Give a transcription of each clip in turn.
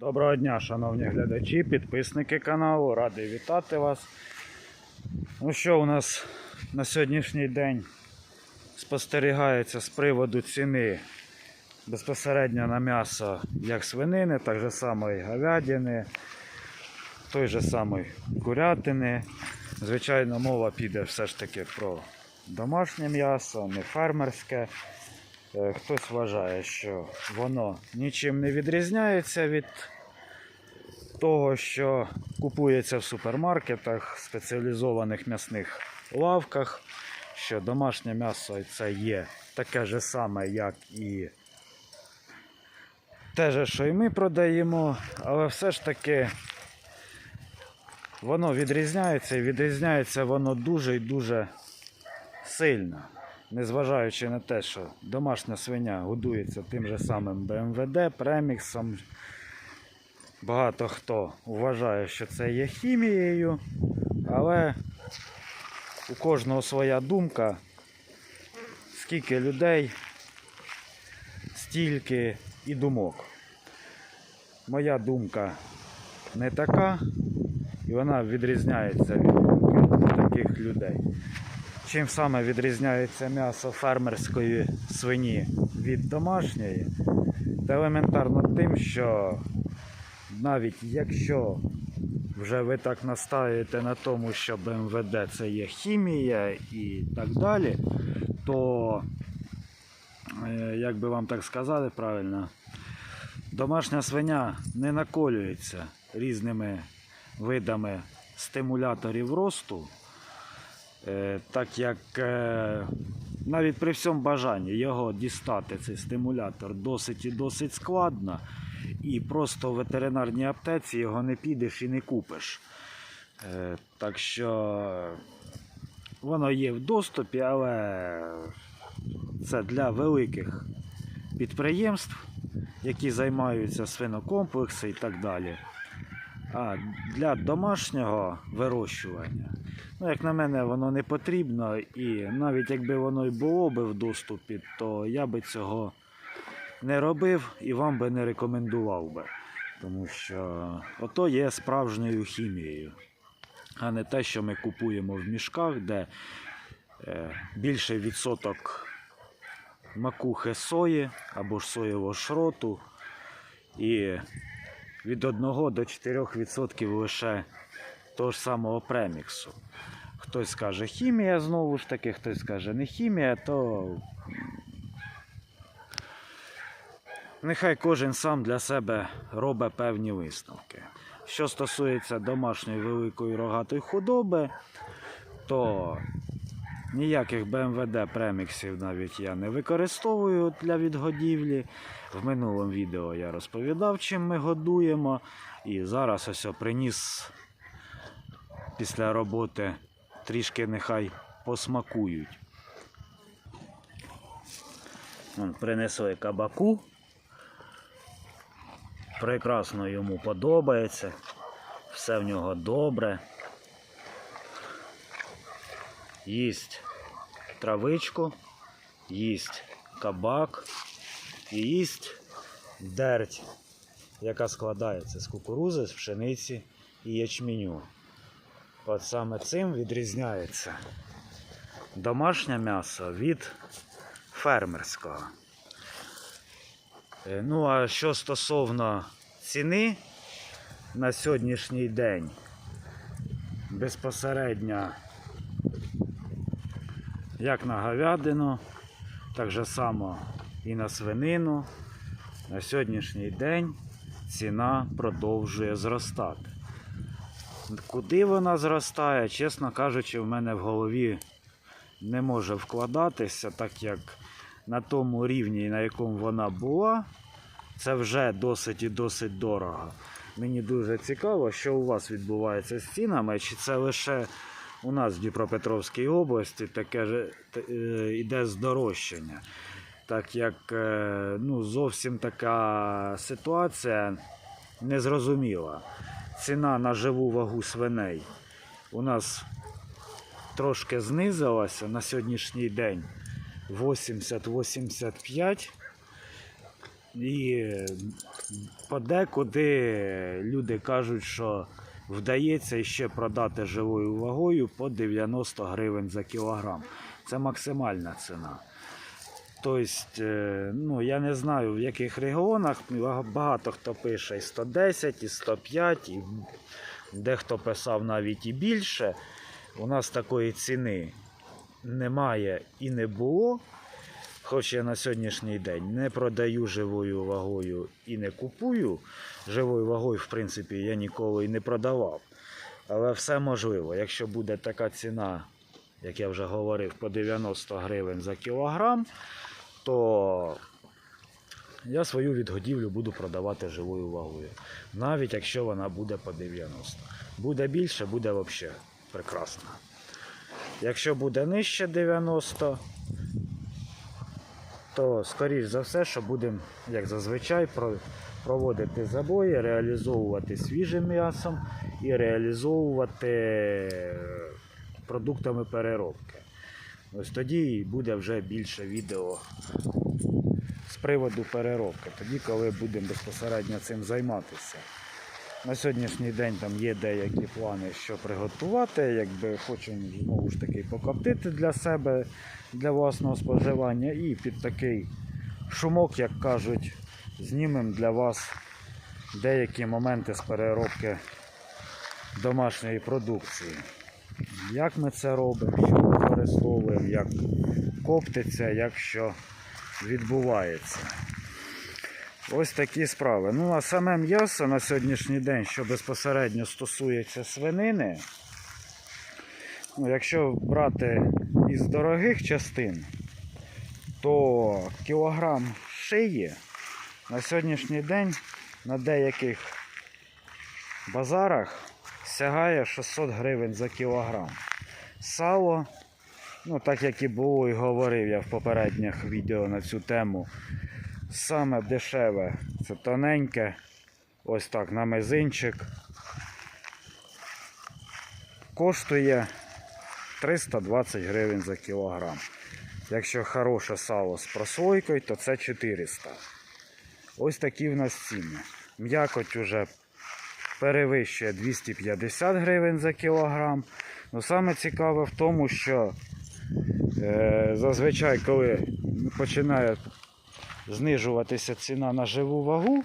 Доброго дня, шановні глядачі, підписники каналу, радий вітати вас. Ну що у нас на сьогоднішній день спостерігається з приводу ціни безпосередньо на м'ясо як свинини, так же само і говядини, той же самий курятини. Звичайно, мова піде все ж таки про домашнє м'ясо, не фермерське. Е, Хтось вважає, що воно нічим не відрізняється від того, що купується в супермаркетах, спеціалізованих м'ясних лавках, що домашнє м'ясо це є таке ж саме, як і те же, що і ми продаємо, але все ж таки воно відрізняється і відрізняється воно дуже і дуже сильно. Незважаючи на те, що домашня свиня годується тим же самим БМВД, преміксом. Багато хто вважає, що це є хімією, але у кожного своя думка. Скільки людей, стільки і думок. Моя думка не така, і вона відрізняється від таких людей. Чим саме відрізняється м'ясо фермерської свині від домашньої? Та елементарно тим, що навіть якщо вже ви так настаєте на тому, що БМВД це є хімія і так далі, то, е, як би вам так сказати правильно, домашня свиня не наколюється різними видами стимуляторів росту. Е, так як е, навіть при всьому бажанні його дістати, цей стимулятор, досить і досить складно. І просто в ветеринарній аптеці його не підеш і не купиш. Е, Так що воно є в доступі, але це для великих підприємств, які займаються свинокомплекси і так далі. А для домашнього вирощування, ну, як на мене, воно не потрібно. І навіть якби воно й було би в доступі, то я би цього не робив і вам би не рекомендував би. Тому що ото є справжньою хімією, а не те, що ми купуємо в мішках, де е, більший відсоток макухи сої або ж соєвого шроту. І від 1 до 4% лише того ж самого преміксу. Хтось скаже хімія знову ж таки, хтось скаже не хімія, то нехай кожен сам для себе робить певні висновки. Що стосується домашньої великої рогатої худоби, то ніяких БМВД преміксів навіть я не використовую для відгодівлі. В минулому відео я розповідав, чим ми годуємо. І зараз ось приніс після роботи трішки нехай посмакують. Принесли кабаку. Прекрасно йому подобається. Все в нього добре. Їсть травичку, їсть кабак і їсть дерть, яка складається з кукурузи, з пшениці і ячменю. От саме цим відрізняється домашнє м'ясо від фермерського. Е, Ну, а що стосовно ціни на сьогоднішній день, безпосередньо як на говядину, так же само і на свинину. На сьогоднішній день ціна продовжує зростати. Куди вона зростає, чесно кажучи, в мене в голові не може вкладатися, так як на тому рівні, на якому вона була, це вже досить і досить дорого. Мені дуже цікаво, що у вас відбувається з цінами, чи це лише у нас в Дніпропетровській області таке ж т- е, здорожчання. Так як е, ну, зовсім така ситуація незрозуміла. Ціна на живу вагу свиней у нас трошки знизилася на сьогоднішній день 80-85. І подекуди люди кажуть, що вдається ще продати живою вагою по 90 гривень за кілограм. Це максимальна ціна. Тобто, е, ну, я не знаю, в яких регіонах багато хто пише і 110, і 105, і дехто писав навіть і більше. У нас такої ціни немає і не було. Хоч я на сьогоднішній день не продаю живою вагою і не купую. Живою вагою, в принципі, я ніколи і не продавав. Але все можливо. Якщо буде така ціна, як я вже говорив, по 90 гривень за кілограм, то я свою відгодівлю буду продавати живою вагою. Навіть якщо вона буде по 90. Буде більше, буде взагалі прекрасно. Якщо буде нижче 90, то скоріш за все, що будемо, як зазвичай, проводити забої, реалізовувати свіжим м'ясом і реалізовувати е, продуктами переробки. Ось тоді буде вже більше відео з приводу переробки, тоді, коли будемо безпосередньо цим займатися. На сьогоднішній день там є деякі плани, що приготувати, якби хочемо знову ж таки покоптити для себе, для власного споживання і під такий шумок, як кажуть, знімемо для вас деякі моменти з переробки домашньої продукції. Як ми це робимо, що використовуємо, як коптиться, як що відбувається. Ось такі справи. Ну, а саме м'ясо на сьогоднішній день, що безпосередньо стосується свинини, ну, якщо брати із дорогих частин, то кілограм шиї на сьогоднішній день на деяких базарах сягає 600 гривень за кілограм. Сало, ну так як і було і говорив я в попередніх відео на цю тему, Саме дешеве це тоненьке, ось так на мизинчик. Коштує 320 гривень за кілограм. Якщо хороше сало з прослойкою, то це 400. Ось такі в нас ціни. М'якоть уже перевищує 250 гривень за кілограм. Ну саме цікаве в тому, що е, зазвичай, коли починає знижуватися ціна на живу вагу,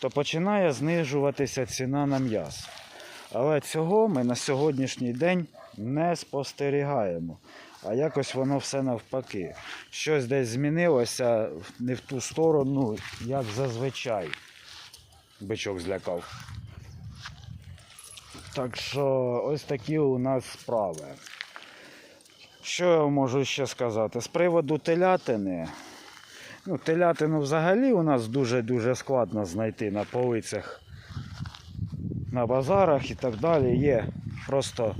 то починає знижуватися ціна на м'ясо. Але цього ми на сьогоднішній день не спостерігаємо. А якось воно все навпаки. Щось десь змінилося не в ту сторону, як зазвичай. Бичок злякав. Так що ось такі у нас справи. Що я можу ще сказати? З приводу телятини. Ну, телятину взагалі у нас дуже-дуже складно знайти на полицях, на базарах і так далі. Є просто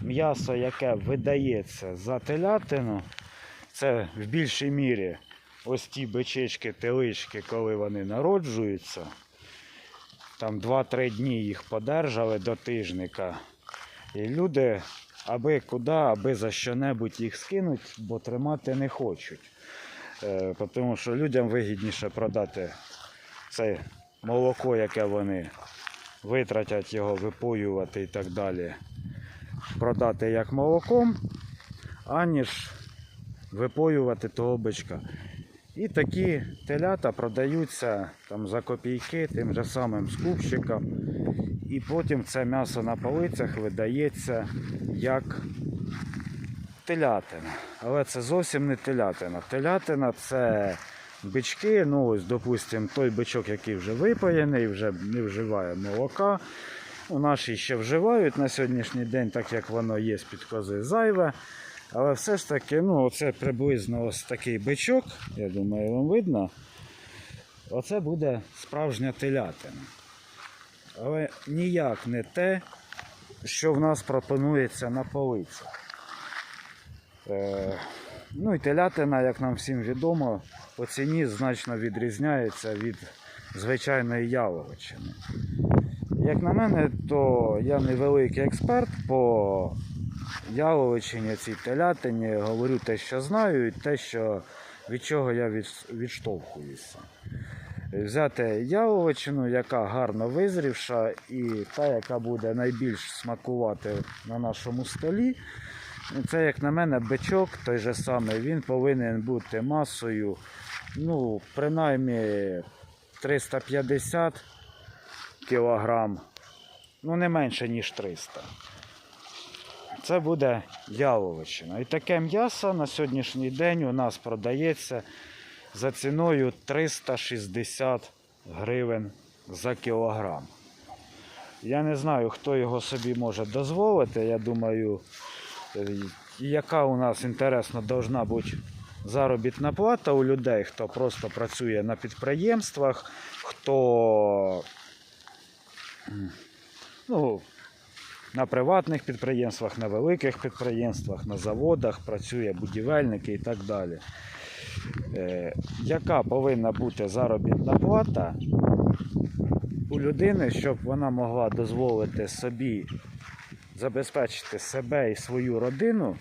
м'ясо, яке видається за телятину. Це в більшій мірі ось ті бичечки, телички, коли вони народжуються. Там 2-3 дні їх подержали до тижника. І люди аби куди, аби за що-небудь їх скинуть, бо тримати не хочуть. Е, Тому що людям вигідніше продати це молоко, яке вони витратять його, випоювати і так далі. Продати як молоком, аніж випоювати того бичка. І такі телята продаються там за копійки тим же самим скупщикам. І потім це м'ясо на полицях видається як телятина. Але це зовсім не телятина. Телятина це бички, ну ось, допустимо, той бичок, який вже випаяний, вже не вживає молока. У наші ще вживають на сьогоднішній день, так як воно є з-під кози зайве. Але все ж таки, ну, оце приблизно ось такий бичок, я думаю, вам видно. Оце буде справжня телятина. Але ніяк не те, що в нас пропонується на полицях. Е, ну і телятина, як нам всім відомо, по ціні значно відрізняється від звичайної яловичини. Як на мене, то я невеликий експерт по яловичині, цій телятині, говорю те, що знаю, і те, що від чого я відштовхуюся. Взяти яловичину, яка гарно визрівша, і та, яка буде найбільш смакувати на нашому столі. Це, як на мене, бичок той же самий, він повинен бути масою, ну, принаймні 350 кілограм, ну не менше, ніж 300. Це буде яловичина. І таке м'ясо на сьогоднішній день у нас продається за ціною 360 гривень за кілограм. Я не знаю, хто його собі може дозволити. Я думаю, яка у нас інтересно должна бути заробітна плата у людей, хто просто працює на підприємствах, хто ну, на приватних підприємствах, на великих підприємствах, на заводах працює будівельники і так далі. Е, яка повинна бути заробітна плата у людини, щоб вона могла дозволити собі забезпечити себе і свою родину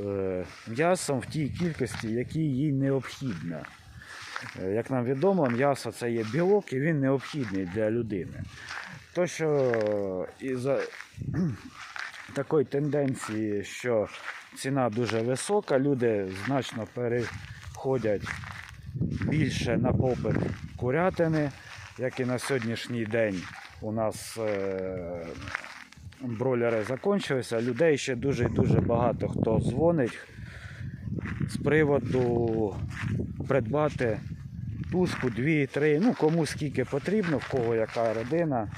е, м'ясом в тій кількості, якій їй необхідно. Е, Як нам відомо, м'ясо це є білок і він необхідний для людини. То, що із-за такої тенденції, що ціна дуже висока, люди значно переходять більше на попит курятини, як і на сьогоднішній день у нас е, бройлери закінчилися. Людей ще дуже і дуже багато хто дзвонить з приводу придбати тушку, дві, три, ну кому скільки потрібно, в кого яка родина.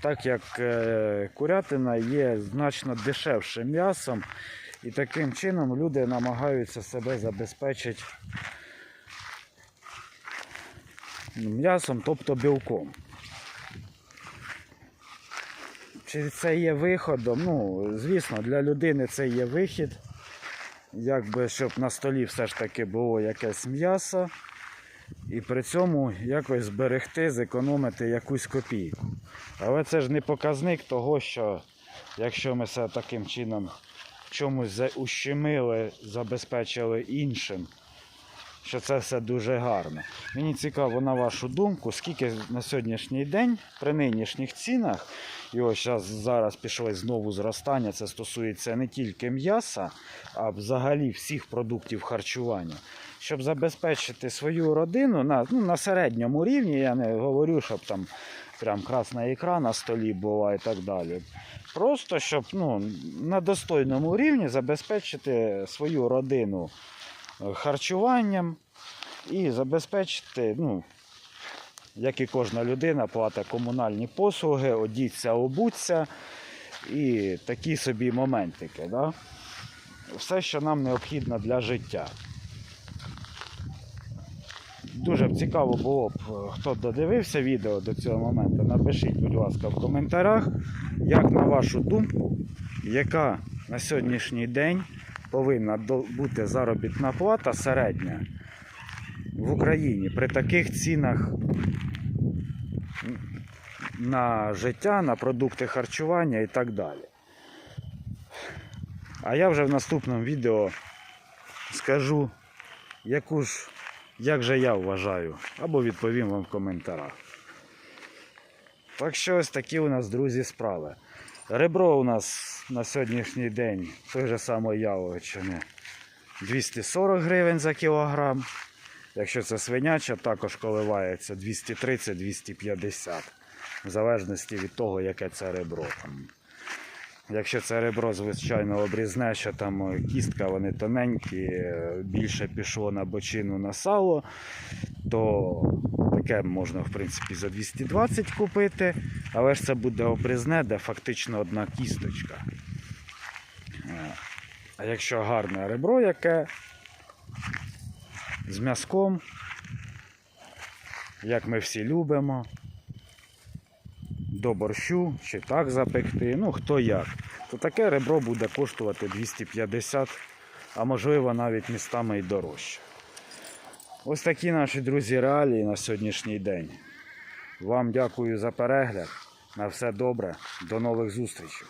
Так як е, курятина є значно дешевшим м'ясом, і таким чином люди намагаються себе забезпечити м'ясом, тобто білком. Чи це є виходом? Ну, звісно, для людини це є вихід. Якби щоб на столі все ж таки було якесь м'ясо. І при цьому якось зберегти, зекономити якусь копійку. Але це ж не показник того, що якщо ми все таким чином чомусь ущемили, забезпечили іншим, що це все дуже гарно. Мені цікаво на вашу думку, скільки на сьогоднішній день при нинішніх цінах, ось зараз, зараз пішли знову зростання, це стосується не тільки м'яса, а взагалі всіх продуктів харчування. Щоб забезпечити свою родину на, ну, на середньому рівні, я не говорю, щоб там прям красна ікра на столі була і так далі. Просто щоб ну, на достойному рівні забезпечити свою родину е, харчуванням і забезпечити, ну, як і кожна людина, платить комунальні послуги, одіться, обуться і такі собі моментики. Да? Все, що нам необхідно для життя. Дуже б цікаво було б, е, хто додивився відео до цього моменту. Напишіть, будь ласка, в коментарях, як на вашу думку, яка на сьогоднішній день повинна бути заробітна плата середня в Україні при таких цінах на життя, на продукти харчування і так далі. А я вже в наступному відео скажу, яку ж, як же я вважаю, або відповім вам в коментарях. Так що ось такі у нас, друзі, справи. Ребро у нас на сьогоднішній день той же самої яловичини 240 гривень за кілограм. Якщо це свиняча, також коливається 230-250, в залежності від того, яке це ребро. Якщо це ребро, звичайно, обрізне, що там е, кістка, вони тоненькі, е, більше пішло на бочину на сало, то таке можна, в принципі, за 220 купити, але ж це буде обрізне, де фактично одна кісточка. Е, А якщо гарне ребро, яке з м'язком, як ми всі любимо, до борщу чи так запекти, ну хто як, то таке ребро буде коштувати 250, а можливо навіть містами і дорожче. Ось такі наші друзі реалії на сьогоднішній день. Вам дякую за перегляд. На все добре. До нових зустрічей.